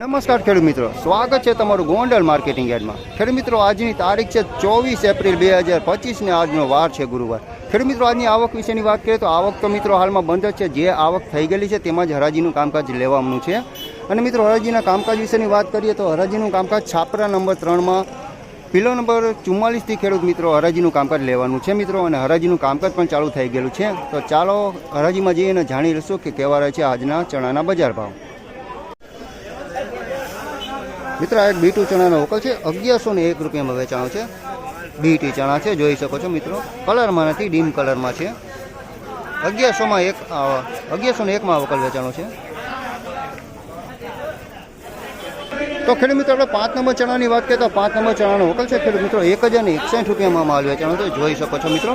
નમસ્કાર ખેડૂત મિત્રો. સ્વાગત છે તમારું ગોંડલ માર્કેટિંગ યાર્ડમાં. ખેડૂત મિત્રો, આજની તારીખ છે ચોવીસ એપ્રિલ બે હજાર પચીસને આજનો વાર છે ગુરુવાર. ખેડૂત મિત્રો, આજની આવક વિશેની વાત કરીએ તો આવક તો મિત્રો હાલમાં બંધ જ છે. જે આવક થઈ ગયેલી છે તેમાં જ હરાજીનું કામકાજ લેવાનું છે. અને મિત્રો, હરાજીના કામકાજ વિશેની વાત કરીએ તો હરાજીનું કામકાજ છાપરા નંબર ત્રણમાં, પિલો નંબર ચુમ્માલીસથી ખેડૂત મિત્રો હરાજીનું કામકાજ લેવાનું છે મિત્રો. અને હરાજીનું કામકાજ પણ ચાલુ થઈ ગયેલું છે. તો ચાલો હરાજીમાં જઈને જાણી લઈશું કે કેવા રહે છે આજના ચણાના બજાર ભાવ. મિત્ર, આ બીટુ ચણાનો વકલ છે. અગિયારસો ને એક રૂપિયામાં વેચાણો છે. બીટી ચણા છે, જોઈ શકો છો મિત્રો. કલરમાં નથી, ડીમ કલરમાં છે. અગિયારસોમાં એક અગિયારસો ને એકમાં વકલ વેચાણો છે. તો ખેડૂત મિત્રો, આપણે પાંચ નંબર ચણાની વાત કરીએ તો પાંચ નંબર ચણાનો વકલ છે. ખેડૂત મિત્રો, એક હજાર ને એકસાઠ રૂપિયામાં માલ વેચાણો છે. જોઈ શકો છો મિત્રો.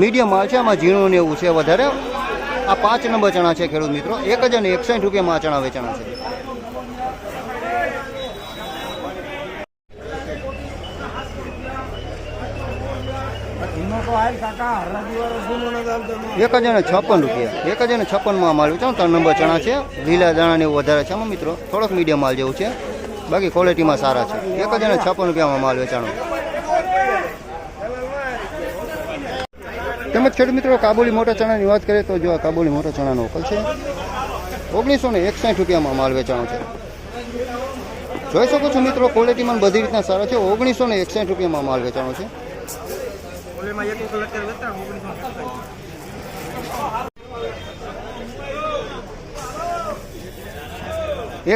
મીડિયમ માલ છે, આમાં ઝીણું ને એવું છે વધારે. આ પાંચ નંબર ચણા છે ખેડૂત મિત્રો. એક હજાર ને એકસાઠ રૂપિયામાં ચણા વેચાણા છે. એક હજાર છપ્પન રૂપિયા. એક હજાર છપ્પનમાં માલ વેચાણો ત્રણ નંબર ચણા છે. લીલા દાણા ને એવું વધારે છે, આમાં મિત્રો. થોડોક મીડિયમ માલ જેવું છે. બાકી ક્વોલિટીમાં સારા છે. એક હજાર છપ્પન રૂપિયામાં માલ વેચાણો. તેમજ ખેડૂત મિત્રો, કાબુલી મોટા ચણાની વાત કરીએ તો જો આ કાબુલી મોટા ચણાનો ઓકલ છે, ઓગણીસો ને એકસાઠ રૂપિયામાં માલ વેચાણો છે. જોઈ શકો છો મિત્રો ક્વોલિટીમાં બધી રીતના સારા છે. ઓગણીસો ને એકસાઠ રૂપિયામાં માલ વેચાણો છે. એક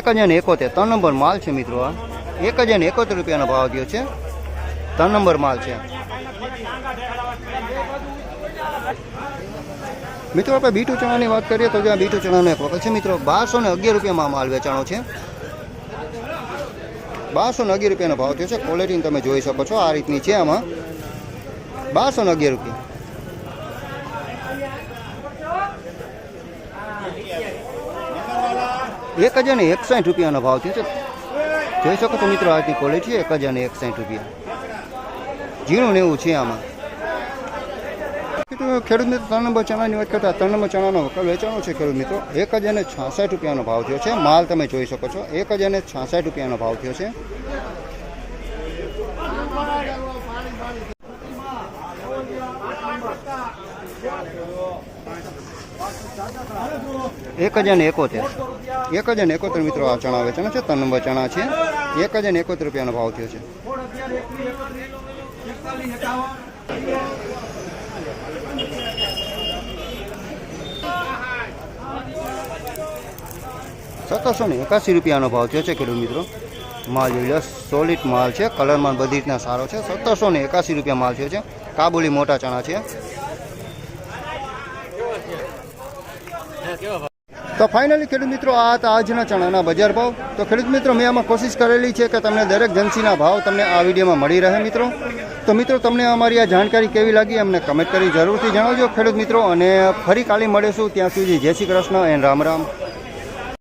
હજાર ને એકોતેર, ત્રણ નંબર માલ છે મિત્રો આ. એક હજાર એકોતેર રૂપિયાનો ભાવ થયો છે. ત્રણ નંબર માલ છે. મિત્રો આપણે બીટુ ચણાની વાત કરીએ તો જ્યાં બીટુ ચણાનો એક વખત છે મિત્રો, બારસો ને અગિયાર રૂપિયામાં માલ વેચાણો છે. બારસો ને અગિયાર રૂપિયાનો ભાવ થયો છે. ક્વોલિટીને તમે જોઈ શકો છો, આ રીતની છે આમાં. બારસો ને અગિયાર રૂપિયા. એક હજાર ને એકસાઠ રૂપિયાનો ભાવ થયો છે. જોઈ શકો છો મિત્રો આજની ક્વોલિટી એક હજાર ને એકસાઠ રૂપિયા. ઝીણું ને એવું છે આમાં. ખેડૂત મિત્રો ત્રણ નંબર ચણાની વાત કરતા, ત્રણ નંબર ચણાનો વેચાણો છે ખેડૂત મિત્રો. એક હજાર ને છાસઠ રૂપિયાનો ભાવ થયો છે. માલ તમે જોઈ શકો છો. એક હજાર ને છાસઠ રૂપિયાનો ભાવ થયો છે. એક હજાર ને એકોતેર. એક હજાર ને એકોતેર મિત્રો આ ચણા વેચાણ છે, ત્રણ નંબર ચણા છે. એક હજાર ને એકોતેર રૂપિયાનો ભાવ થયો છે. સત્તરસો ને એકાસી રૂપિયાનો ભાવ થયો છે ખેડૂત મિત્રો. માલ જોઈ લો સોલિડ માલ છે કલરમાં બધી રીતના સારો છે. સત્તરસો ને એકાસી રૂપિયા માલ થયો છે. કાબુલી મોટા ચણા છે. તો ફાઇનલી ખેડૂત મિત્રો, આ હતા આજના ચણાના બજાર ભાવ. તો ખેડૂત મિત્રો, મેં આમાં કોશિશ કરેલી છે કે તમને દરેક જન્સીના ભાવ તમને આ વિડીયોમાં મળી રહે મિત્રો. તો મિત્રો, તમને અમારી આ જાણકારી કેવી લાગી અમને કમેન્ટ કરી જરૂરથી જણાવજો ખેડૂત મિત્રો. અને ફરી કાલે મળીશું ત્યાં સુધી જય શ્રી કૃષ્ણ એન્ડ રામ રામ.